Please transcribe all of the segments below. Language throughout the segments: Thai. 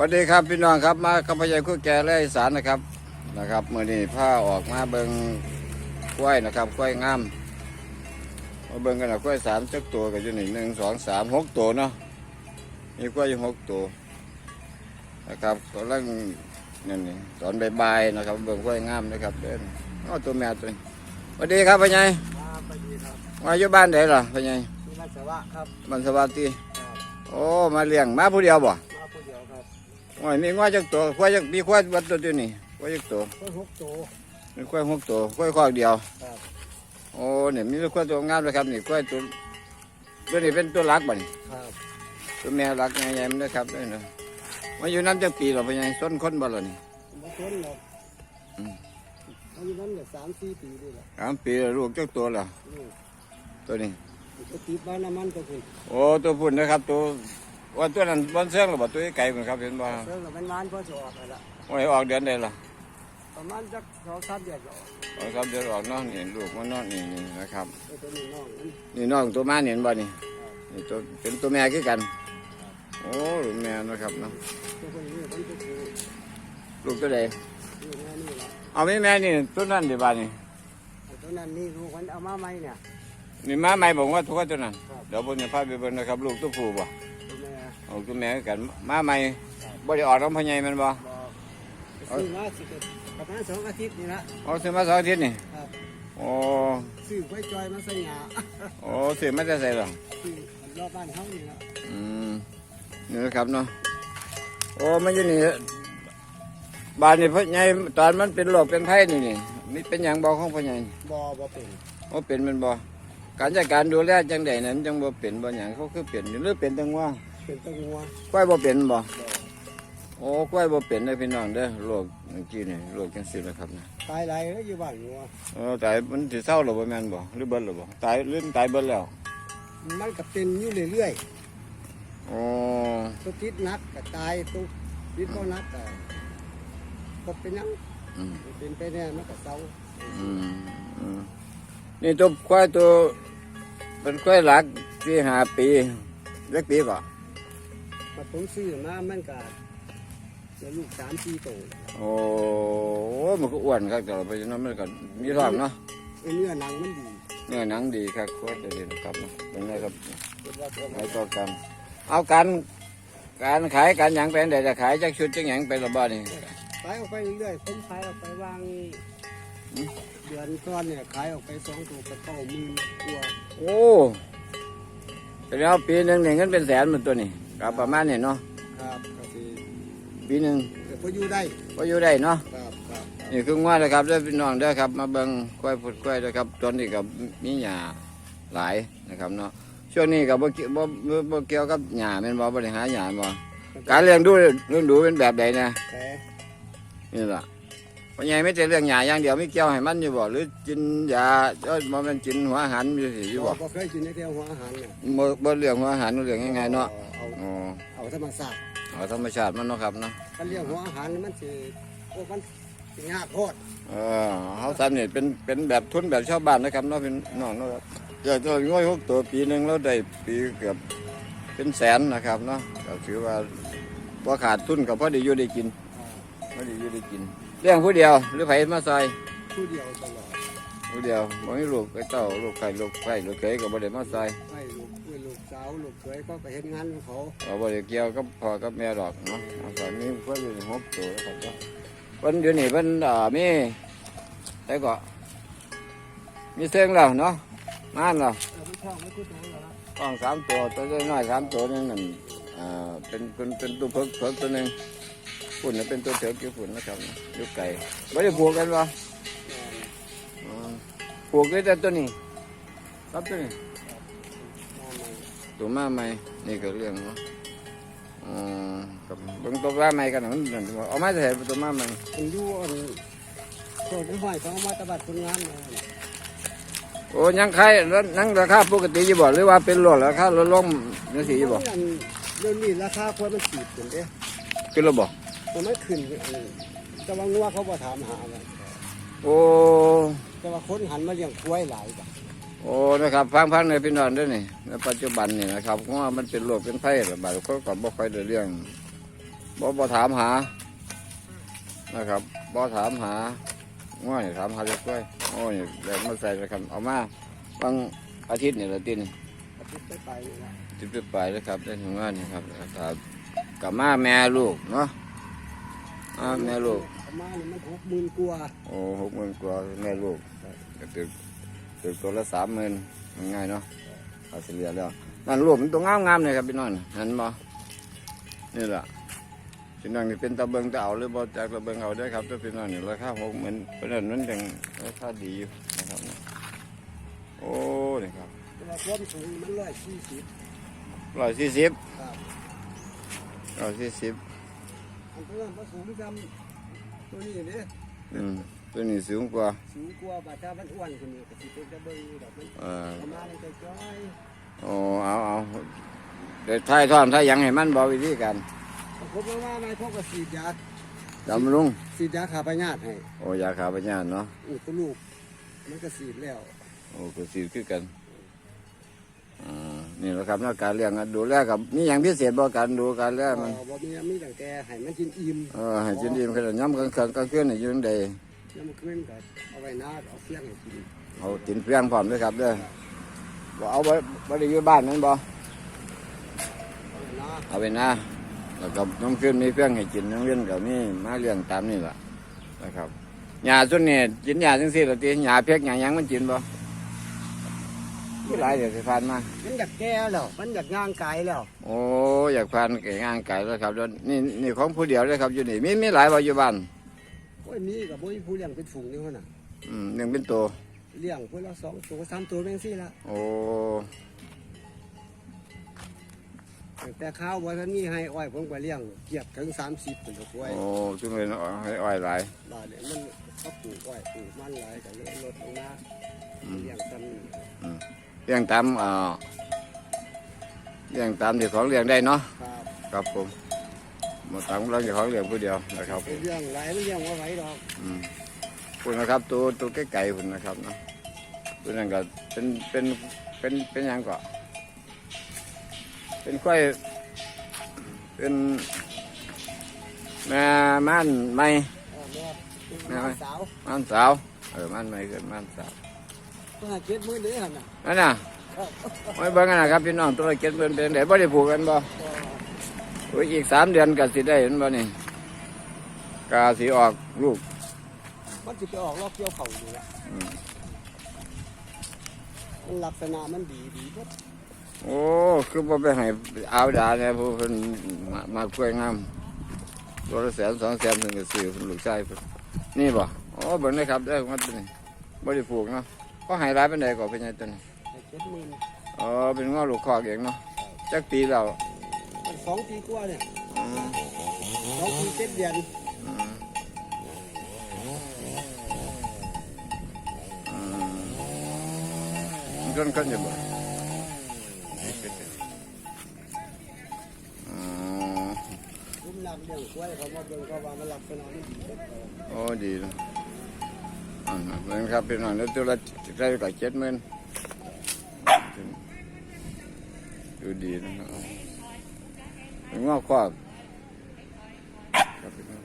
สวัสดีครับพี่น้องครับมากับพยายคู่แก่และอีสานนะครับนะครับมื่อนี้ผ้าออกมาเบิงกล้วยนะครับกล้วยงามมาเบิงกันนะกล้วยสามจักตัวกับอยู่นี่หนึ่งสองสามหกตัวเนาะมีกล้วยอยู่หกตัวนะครับกำลังนี่นี่ตอนบ่ายๆนะครับเบิงกล้วยงามนะครับเดินเอาตัวแม่ตัวนี้สวัสดีครับพยายครับสวัสดีครับมาอยู่บ้านไหนล่ะพยายชื่อนัสวะครับบันสวัสดีครับโอ้มาเลี้ยงมาผู้เดียวบ่มาผู้เดียวครับ โอ้ยมีง้อจักตัวควายจักมีควายวัดตัวเดียวนี่ควายจักตัวก็หกตัวมีควายหกตัวควายคอกเดียวครับโอ้เนี่ยมีควายตัวงามเลยครับนี่ควายตัวตัวนี้เป็นตัวรักบ่นี่ครับตัวแม่รักใหญ่ๆมันนะครับนี่เนาะมาอยู่น้ำจังปีหรอพ่อใหญ่ส้นคนบ่ล่ะนี่มาต้นหรอกอืมอายุนั้นเนี่ยสามสี่ปีนี่แหละสามปีแล้วลูกจักตัวละนี่ตัวนี้ ก็ติดบ้านน้ำมันก็คือโอ้ตัวพุ่นนะครับตัว ว่าตัวนั้นบอนเสื่องหรือบ่ตัวไก่เหมือนครับเห็นบ่เสริมกับเป็นมันก็จะออกไปละโอ้ยออกเดือนใดล่ะประมาณจักสองสามเดือนก็ออกออกครับเดือนออกเนาะนี่ลูกมันเนาะนี่นี่นะครับไอ้ตัวนี้น้องมันนี่น้องตัวมานี่เห็นบ่นี่นี่ตัวเป็นตัวแม่คือกันโอ้ลูกแม่นะครับเนาะตัวคนนี้มันก็คือลูกตัวใดนี่แม่นี่แหละเอาแม่แม่นี่ตัวนั้นเดี๋ยวบ้านนี่ไอ้ตัวนั้นนี่ลูกมันเอามาใหม่เนี่ยนี่มาใหม่บอกว่าทุกคนตัวนั้นครับเดี๋ยวผมจะพาไปเบิ่งนะครับ ลูกตัวผู้บ่ ตัวแม่เอาตัวแม่คือกันมาใหม่บ่ได้ออกน้ำพญายมันบ่บอกซื้อมาสิเกิดประมาณสองอาทิตย์นี่ละเอาซื้อมาสองอาทิตย์นี่ครับโอ้ซื้อไว้จอยมาใส่หยาโอ้ซื้อมาจะใส่หรอซื้อรอบบ้านเขานี่ละอืมนี่นะครับเนาะโอ้มันอยู่นี่บ้านนี่พญายตอนมันเป็นโรคเป็นไข้นี่นี่มีเป็นหยังบ่ของพญายบอบอเป็นโอ้เป็นมันบ่การจัดการดูแลจังใดนั้นจังบ่เป็นบ่หยังเขาคือเป็นอยู่หรือเป็นจังว่า เป็นตังัวก้อยบ่เป็นบ่บอโอ้ก้อยบ่เป็นได้อพี่น้องเด้อโรคเมื่อกี้นี่โรคจังซี่นะครับนะตายไรแล้วอยู่บ้านงัวเออตายมันสิเศร้าหรือบ่แม่นบ่หรือเบิดหรือบ่ตายหรือตายเบิดแล้วมันก็เป็นอยู่เรื่อยโอ้ๆตัวติดนักก็ตายตัวติดก็นักก็ก็เป็นหยังอืมเป็นไปแน่มันก็เศร้าอืมอืมนี่ตัวควายตัวเป็นควายหลักที่ห้าปีเล็กปี บ่มาผมซื้อมามันก็จะลูกสามสี่โตวโอ้มันก็อ้วนครับแต่ว่าเพราะฉะนั้นมันก็มีท้องเนาะไอ้เนื้อหนังมันดี เนื้อหนังดีครับควายจะดีนะครับเนาะเป็นไงครับเกิดว่าตัวไว้มันต่อกันเอาการการขายการหยังเป็นเดี๋ยวจะขายจักชุดจักหยังไประบาดนี่ขายออกไปเรื่อยๆผมขายออกไปวางเดือนก้อนเนี่ยขายออกไปสองตัวก็เก้าหมื่นกว่าโอ้แต่แล้วปีหนึ่งเนี่ยเงินเป็นแสนเหมือนตัวนี่ กับประมาณนี่เนาะครับก็สิปีหนึ่งเดี๋ยวพออยู่ได้ก็อยู่ได้เนาะครับครับนี่คือว่าเลยครับเด้อพี่น้องเด้อครับ มาเบิ่งกล้วยผุดกล้วยนะครับ ตอนนี้กับมีหญ้าหลายนะครับเนาะช่วงนี้กับบ่เกี่ยวบ่บ่บ่เกี่ยวกับหญ้าแม่นบ่บ่ได้หาหญ้าบ่การเลี้ยงดูเลี้ยงดูเป็นแบบใดนะแต่นี่ล่ะ พ่อใหญ่ไม่แต่เรื่องหญ้าอย่างเดียวไม่เกี่ยวให้มันอยู่บ่หรือกินยาเอ้ยบ่แม่นกินหัวอาหารอยู่สิอยู่บ่บ่เคยกินในแก้วหัวอาหารเนี่ยบ่บ่เรื่องหัวอาหารเรื่องง่ายๆเนาะเอาอ๋อเอาธรรมชาติเอาธรรมชาติมันเนาะครับเนาะการเลี้ยงหัวอาหารนี่มันสิโอ้มันสิยากโคตรเออเฮาทำนี่เป็นเป็นแบบทุนแบบชาวบ้านนะครับเนาะพี่น้องเนาะครับเจ้าตัวง่อยหกตัวปีหนึงเราได้ปีเกือบเป็นแสนนะครับเนาะก็ถือว่าบ่ขาดทุนก็พอได้อยู่ได้กินพอได้อยู่ได้กิน เลี้ยงผู้เดียว หรือไผมาซอยผู้เดียวตลอดผู้เดียวบ่มีลูกไอ้เต้าลูกไข่ลูกไข่ลูกเขยก็บ่ได้มาซอยให้ลูกให้ลูกสาวลูกเขยก็ไปเฮ็ดงานของเขาเราบ่ได้เกี่ยวกับพ่อกับแม่ดอกเนาะเอาตอนนี้เพิ่นอยู่หกตัวแล้วครับเนาะเพิ่นอยู่นี่เพิ่นเอ่อมีแต่ก็มีเสียงแล้วเนาะมานแล้วเออมันชอบไม่คุ้นตัวแล้วกล้องสามตัวตัวน้อยๆสามตัวนึงนั่นอ่าเป็นเป็นเป็นตัวเพิกเพิกตัวหนึง ฝุ่นน่ะเป็นตัวเถิกอยู่ฝุ่นนะครับอยู่ไก่ไม่ได้ผูกกันวะอ๋อผูกไว้แต่ตัวนี้ครับตัวนี้ตัวมาใหม่นี่ก็เรื่องเนาะอ๋อกับเบิ่งตัวมาใหม่กันนะมันนั่นสิว่าเอามาจะเห็นตัวมาใหม่มันอยู่อันโซนที่ห้อยเขาเอามาตะบัดคนงานเลยโอ้ยังขายแล้วนั่งราคาปกติอยู่บ่หรือว่าเป็นลดราคาลดลงจังซี่อยู่บ่อันเรื่องนี้ราคาควรมันขีดขึ้นเด้ขึ้นแล้วบ่ มันไม่ขึ้นอันแต่ว่างัวเขาบ่ถามหาเลยโอ้ แต่ว่าคนหันมาเลี้ยงควายหลายจ้ะโอ้นะครับฟังพังในพี่น้องด้วยนี่ในปัจจุบันนี่นะครับเพราะว่ามันเป็นโรคเป็นไข้ระบาดเขาก็บ่ค่อยได้เรื่องบ่บ่ถามหา นะครับบ่ถามหาง่อยถามหาเล็กด้วยโอ้ยแรงมาใส่เลยครับเอามาบางอาทิตย์นี่ละตินอาทิตย์ไปไปนี่ละจิบไปเลยครับได้ถึงว่านี่ครับครับกับมาแม่ลูกเนาะ อ่าแม่ลูกประมาณนี้มันหกหมื่นกว่าโอ้หกหมื่นกว่าแม่ลูกก็ตึกตึกตัวละสามหมื่นง่ายๆเนาะเอาเฉลี่ยแล้วนั่นลูกมันตัวงามงามๆเลยครับพี่น้องเห็นบ่นี่แหละพี่น้องนี่เป็นตะเบิงตะเอาหรือบ่จากตะเบิงเอาได้อครับถ้าพี่น้องนี่ราคาหกหมื่นเพราะฉะนั้นมันยังราคาดีอยู่นะครับโอ้นี่ครับแต่ว่าความสูงมันร้อยสี่สิบร้อยสี่สิบครับร้อยสี่สิบ อันเพิ่มผสมจำตัวนี้เนี่ยอืมตัวนี้สูงกว่า สูงกว่าบาดามันอ้วนคนนี้ก็สิเป็นจะเบิ่งดอกมันเออ ประมาณนี้จะจ้อยโอ้เอาเอาเดี๋ยวท้ายท่อนท้ายหยังให้มันบอกวิธีการผมว่าว่าไม่พกก็สีดยาดำลุงสีดยาขาพยาธิให้โอ้ยาขาปัญญาเนาะอู้ตัวลูกมันก็สีดแล้ว โอ้ก็สีคือกันอ่า นี่แหละครับเนาะการเลี้ยงอะดูแลกับนี่อย่างพิเศษบ่การดูการเลี้ยงมันบ่มีมีตั้งแต่ให้มันกินอิ่มเออให้จินดีมันขนาดย้ำกลางคืนกลางคืนนี่อยืนใดแล้วมันขึ้นก็เอาไว้นาเอาเฟี้ยงให้กินเอาตินเพียงพร้อมด้วยครับเด้อบ่เอาไว้บ่ได้อยู่บ้านนั่นบ่เอาไว้นาเอาไปนะแล้วก็น้องขึ้นมีเพียงให้กินน้องเลี้ยงกับนี่มาเลี้ยงตามนี่แหละนะครับหญ้าส่วนนี้กินหญ้าจังซี่ล่ะติหญ้าเพียกหญ้าหยังมันกินบ่ มีหลายเดี๋ยวสิผ่านมา มันอยากแก่แล้วมันอยากย่างกายแล้วโอ้อยากผ่านไก่งานไก่แล้วครับแล้วนี่นี่ของผู้เดียวเลยครับอยู่นี่มีมีหลายว่าอยู่บ้านโอ้ยมีกับบ่มีผู้เลี้ยงเป็นฝูงนี่คนน่ะอืมหนึ่งเป็นตัว เลี้ยงคนละสองตัวสามตัวเป็นสี่ละโอ้แต่ข้าวบ่ทันมีให้อ้อยผมก็เลี้ยงเกียบถึงสามสิบเป็นตัวอ้อยโอ้จุ่มเลยเนาะให้อ้อยหลายบาดเนี่ยมันเขาปลูกอ้อยปลูกมันหลายก็เลยลดลงมาเลี้ยงซ้ำนี่ เลี้ยงตามเอ่อเลี้ยงตามที่ของเลี้ยงได้เนาะครับครับผมหมดตามเราที่ของเลี้ยงผู้เดียวนะครับไปเลี้ยงหลายมันเลี้ยงว่าไหวดอกอืมคุณนะครับตัวตัวไก่ๆคุณนะครับเนาะตัวนั้นก็เป็นเป็นเป็นเป็นหยังก็เป็นควายเป็นแม่ม่านไม่เออแม่แม่ไหมสาวม่านสาวเออม่านไม่เกิดม่านสาว ก็หาเจ็ดมื้อเด้อน่ะนั่นน่ะไม่เบิ่งกันนะครับพี่น้องตัวเก็ดเป็นเป็นไดบ่ได้ผูกกันบ่ก็โอ้ยอีกสามเดือนก็สิได้เห็นบ่นี่กาสิออกลูกมันสิไปออกรอบเกี่ยวเขาอยู่ละลักษณะมันดีดีเบิดโอ้ คือบ่ไปให้เอาดาเนี่ยผู้เพิ่นมามาคุยงามตัวละแสนสองแสนเพิ่นก็ซื้อเพิ่นลูกชายนี่บ่อ๋อเบิ่งเลยครับเด้อมันตัวนี้บ่ได้ผูกเนาะ ก็ให้หลายปานใดก็เป็นไงตัวนี้ให้เจ็ดหมื่นอ๋อเป็นง้อลูกคอกเองเนาะจักปีแล้วมันสองปีกว่าเนี่ยอืมสองปีเจ็ดเดือนอืมอืมมันก้นก้นอยู่บ่อ๋อรุ่มนักเลี้ยงกล้วยเขามา เบิ่งก็ว่ามันลักษณะมันดีเบิดโอ้ดีนะอ่าเหมือนครับพี่น้องแล้วตัวละได้กว่าเจ็ดหมื่นดูดีนะครับเป็นงอกครอบครับพี่น้อง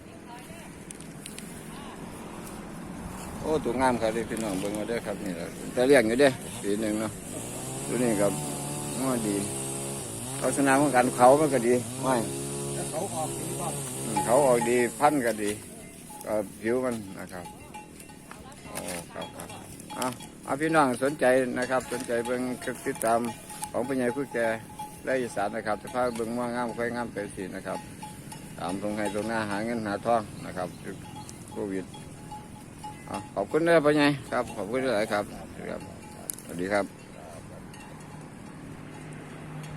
โอ้ตัวงามครับพี่น้องเบิ่งมาได้อครับนี่แหละแต่เลี้ยงอยู่เด้อปีหนึ่งเนาะตัวนี้กับงอดีลักษณะของการเขามันก็ดีไม่แล้วเขาออกดีบ้างอืมเขาออกดีพันธุ์ก็ดีก็ผิวมันนะครับโอ้ ครับครับเอาเอาพี่น้องสนใจนะครับ สนใจเบิ่งติดตามของปัญญาผู้แก่และอีสานนะครับจะพาเบิ่งว่างามค่อยงามไปสีนะครับ ตามตรงให้ตรงหน้าหาเงินหาทองนะครับโควิดเอาขอบคุณนะปัญญาครับ ขอบคุณหลายครับ สวัสดีครับ